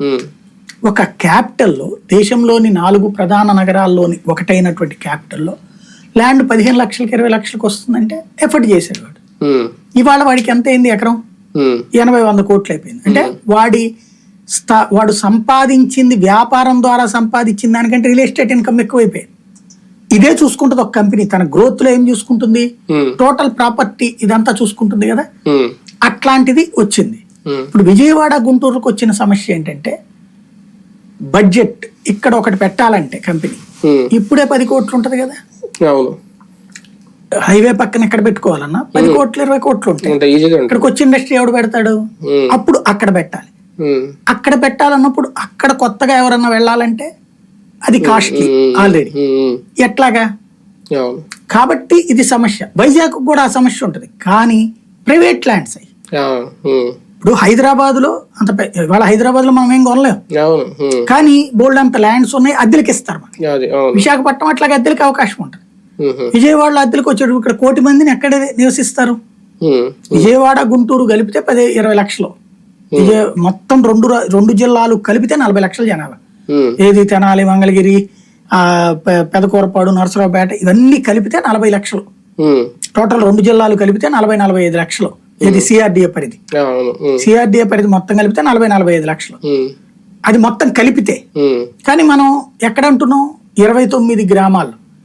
ఉమ్, ఒక క్యాపిటల్లో దేశంలోని నాలుగు ప్రధాన నగరాల్లోని ఒకటైనటువంటి క్యాపిటల్లో ల్యాండ్ పదిహేను లక్షలకి ఇరవై లక్షలకు వస్తుందంటే ఎఫర్ట్ చేసేవాడు ఉమ్, ఇవాళ వాడికి ఎంత అయింది ఎకరం? ఉమ్, ఎనభై వంద కోట్లు అయిపోయింది. అంటే వాడి స్థా వాడు సంపాదించింది వ్యాపారం ద్వారా సంపాదించిన దానికంటే రియల్ ఎస్టేట్ ఇన్కమ్ ఎక్కువైపోయింది. ఇదే చూసుకుంటుంది ఒక కంపెనీ. తన గ్రోత్లో ఏం చూసుకుంటుంది? టోటల్ ప్రాపర్టీ ఇదంతా చూసుకుంటుంది కదా? అట్లాంటిది వచ్చింది. ఇప్పుడు విజయవాడ గుంటూరుకు వచ్చిన సమస్య ఏంటంటే బడ్జెట్ ఇక్కడ ఒకటి పెట్టాలంటే కంపెనీ. ఉమ్, ఇప్పుడే పది కోట్లు ఉంటది కదా? అవును. హైవే పక్కన ఎక్కడ పెట్టుకోవాలన్నా పది కోట్లు ఇరవై కోట్లు ఉంటాయి. ఇక్కడికి వచ్చి ఇండస్ట్రీ ఎవడు పెడతాడు? అప్పుడు అక్కడ పెట్టాలి. అక్కడ పెట్టాలన్నప్పుడు అక్కడ కొత్తగా ఎవరన్నా వెళ్ళాలంటే అది కాస్ట్లీ ఆల్రెడీ ఎట్లాగా? కాబట్టి ఇది సమస్య. వైజాగ్ కూడా ఆ సమస్య ఉంటుంది. కానీ ప్రైవేట్ ల్యాండ్స్ ఉమ్, ఇప్పుడు హైదరాబాద్లో అంత ఇవాళ హైదరాబాద్లో మనం ఏం కొనలేం. అవును ఉమ్, కానీ బోల్డ్ అంత ల్యాండ్స్ ఉన్నాయి అద్దెలకి ఇస్తారు మనకి. విశాఖపట్నం అట్లాగే అద్దెలకి అవకాశం ఉంటుంది. విజయవాడలో అద్దెలకు వచ్చేటప్పుడు ఇక్కడ కోటి మందిని ఎక్కడ నివసిస్తారు? విజయవాడ గుంటూరు కలిపితే పది ఇరవై లక్షలు. విజయ మొత్తం రెండు రెండు జిల్లాలు కలిపితే నలభై లక్షల జనాభా ఏది తెనాలి మంగళగిరి పెదకూరపాడు నరసరావుపేట ఇవన్నీ కలిపితే నలభై లక్షలు. టోటల్ రెండు జిల్లాలు కలిపితే నలభై నలభై ఐదు లక్షలు. ఇది సిఆర్డిఏ పరిధి. సిఆర్డిఏ పరిధి మొత్తం కలిపితే నలభై నలభై ఐదు లక్షలు. అది మొత్తం కలిపితే. కానీ మనం ఎక్కడ అంటున్నాం? ఇరవై తొమ్మిది గ్రామాలు.